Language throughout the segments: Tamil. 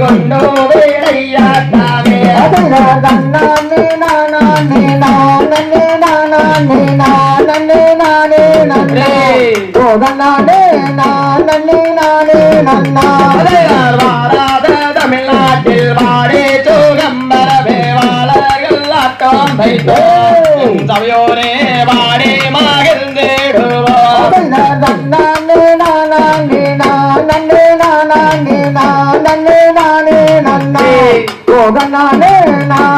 கொண்டோ வேலையா தானே அதன் நான் நான் நானே நானே நானே நன்னாரே வாராத தமிழ்நாட்டில் வாடே சோகம்பர வேவாளர்கள் ஆட்டம் வைத்தோ சபையோரே வாடே மகிழ்ந்தேடுவோம் நானே நானே நானே நானே நானே நானே நன்னே போக நானே நான்.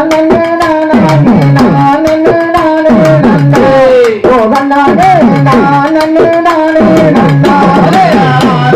ராமரே ராமரே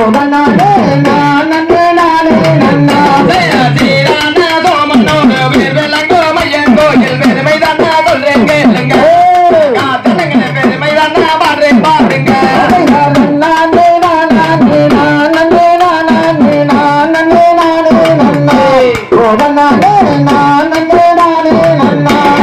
我们呢？